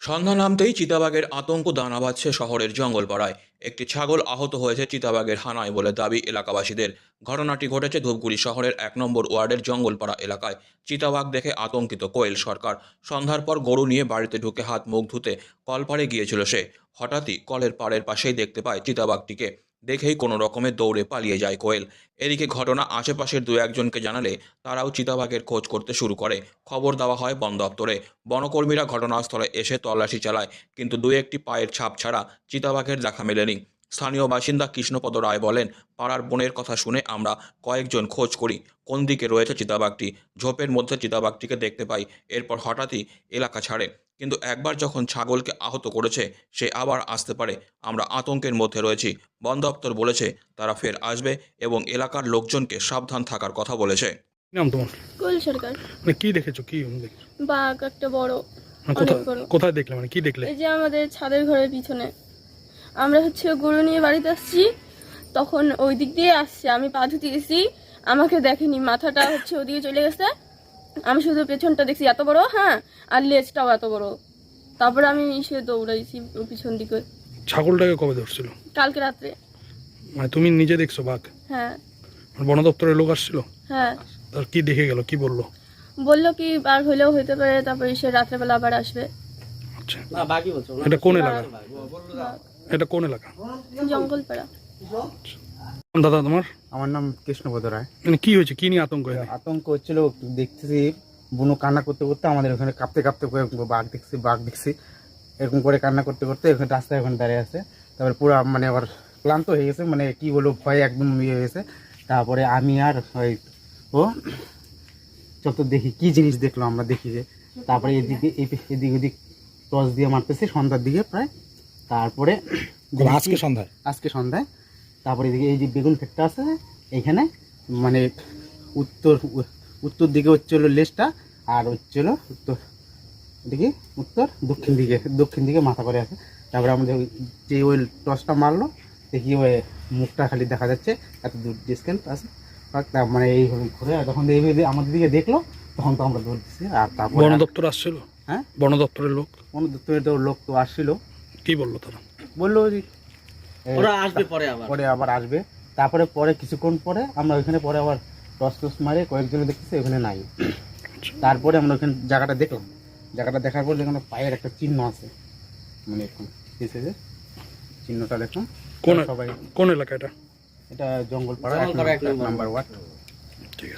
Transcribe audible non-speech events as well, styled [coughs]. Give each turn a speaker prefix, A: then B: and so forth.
A: সন্ধ্যা নামতেই চিতাবাঘের আতঙ্ক দানা বাঁধছে শহরের জঙ্গলপাড়ায়। একটি ছাগল আহত হয়েছে চিতাবাঘের হানায় বলে দাবি এলাকাবাসীদের। ঘটনাটি ঘটেছে ধূপগুড়ি শহরের এক নম্বর ওয়ার্ডের জঙ্গলপাড়া এলাকায়। চিতাবাঘ দেখে আতঙ্কিত কোয়েল সরকার। সন্ধ্যার পর গরু নিয়ে বাড়িতে ঢুকে হাত মুখ ধুতে কলপাড়ে গিয়েছিল সে। হঠাৎই কলের পাড়ের পাশেই দেখতে পায় চিতাবাঘটিকে। দেখেই কোনো রকমে দৌড়ে পালিয়ে যায় কোয়েল। এদিকে ঘটনা আশেপাশের দু একজনকে জানালে তারাও চিতাবাঘের খোঁজ করতে শুরু করে। খবর দেওয়া হয় বন দপ্তরে। বনকর্মীরা ঘটনাস্থলে এসে তল্লাশি চালায়, কিন্তু দু একটি পায়ের ছাপ ছাড়া চিতাবাঘের দেখা মেলেনি। স্থানীয় বাসিন্দা কৃষ্ণপদ রায় বলেন পাড়ার বোনের কথা শুনে আমরা কয়েকজন খোঁজ করি। কোন দিকে রয়েছে চিতাবাঘটি? ঝোপের মধ্যে চিতাবাঘটিকে দেখতে পাই। এরপর হঠাৎই এলাকা ছাড়ে। কিন্তু একবার যখন ছাগলকে আহত করেছে সে আবার আসতে পারে। আমরা আতঙ্কের মধ্যে রয়েছি। বন দপ্তর বলেছে তারা ফের আসবে এবং এলাকার লোকজনকে সাবধান থাকার কথা বলেছে।
B: কি নাম তোমার?
C: কোল সরকার।
B: মানে কি দেখেছ? কি দেখেছ?
C: বাঘ একটা বড়
B: মানে
C: অনেক বড়।
B: কোথায় দেখলে? মানে কি দেখলে?
C: এই যে আমাদের ছাদের ঘরের পিছনে। আমরা হচ্ছে গরু নিয়ে বাড়িতে আসছি। তখন ওই দিক দিয়ে আসছে। আমি পা ধুতে গেছি আমাকে দেখেনি। মাথাটা হচ্ছে ওদিকে চলে গেছে। আমি শুধু পেছনটা দেখছি। এত বড়? হ্যাঁ। আর লেজটাও এত বড়। তারপরে আমি এসে দৌড়াইছি পিছন দিকে।
B: ছাগলটাকে কবে ধরছিল?
C: কালকে রাত্রে।
B: মানে তুমি নিজে দেখছ বাঘ?
C: হ্যাঁ।
B: বন দপ্তরের লোক আসছিল?
C: হ্যাঁ।
B: তার কি দেখে গেল? কি বলল?
C: বলল কি বার হইলেও হইতে পারে। তারপরে সে রাত্রেবেলা আবার আসবে।
B: আচ্ছা। এটা কোন এলাকা? এটা কোন এলাকা?
C: জঙ্গলপাড়া।
B: দাদা তোমার?
D: আমার নাম কৃষ্ণপদ রায়।
B: মানে কি হয়েছে? কি নিয়ে আতঙ্ক হয়েছে
D: আতঙ্ক হচ্ছিল দেখতেছি বুনো কান্না করতে করতে আমাদের ওখানে কাঁপতে কাঁপতে করে বাঘ দেখছি বাঘ দেখছি। এরকম করে কান্না করতে করতে ওখানে রাস্তায় ওখানে দাঁড়িয়ে আছে। তারপরে পুরো মানে আবার ক্লান্ত হয়ে গেছে মানে কি বলব ভয় একদম ইয়ে হয়ে গেছে। তারপরে আমি আর ওই ও চল তো দেখি কি জিনিস দেখল আমরা দেখি যে। তারপরে এদিকে এই- এদিক ওদিক টর্চ দিয়ে মারতেছি সন্ধ্যার দিকে প্রায় তারপরে [coughs]
B: আজকে সন্ধ্যায়?
D: আজকে সন্ধ্যায়। তারপরে এদিকে এই যে বেগুন ক্ষেতটা আছে এইখানে মানে উত্তর উত্তর দিকে হচ্ছে হলো লেজটা আর হচ্ছে হলো উত্তর দিকে উত্তর দক্ষিণ দিকে দক্ষিণ দিকে মাথা করে আছে। তারপরে আমাদের ওই যে ওই টসটা মারলো দেখি ওই মুখটা খালি দেখা যাচ্ছে এত দূর ডিস্টেন্স আছে। মানে এই ঘুরে তখন এই এই আমাদের দিকে দেখল তখন তো আমরা দৌড় দিচ্ছি। আর তারপরে
B: বন দপ্তর আসছিল?
D: হ্যাঁ?
B: বন দপ্তরের লোক?
D: কোন দপ্তরের তো লোক তো আসছিল।
B: কি বলল তারা?
D: বলল যে
E: ওরা আসবে পরে আবার।
D: পরে আবার আসবে। তারপরে পরে কিছুক্ষণ পরে আমরা ওইখানে পরে আবার টস টস মারে কয়েকজনে দেখতেছি ওখানে নাই। তারপরে আমরা ওখানে জায়গাটা দেখলাম। জায়গাটা দেখার পর যেখানে পায়ের একটা চিহ্ন আছে। মানে এরকম এসে যে চিহ্নটা দেখলাম।
B: কোন
D: সবাই
B: কোন এলাকা এটা?
D: এটা জঙ্গল পাড়া
E: জঙ্গলপাড়া এক
D: এক
E: নম্বর।
D: Number ward.
B: ঠিক আছে।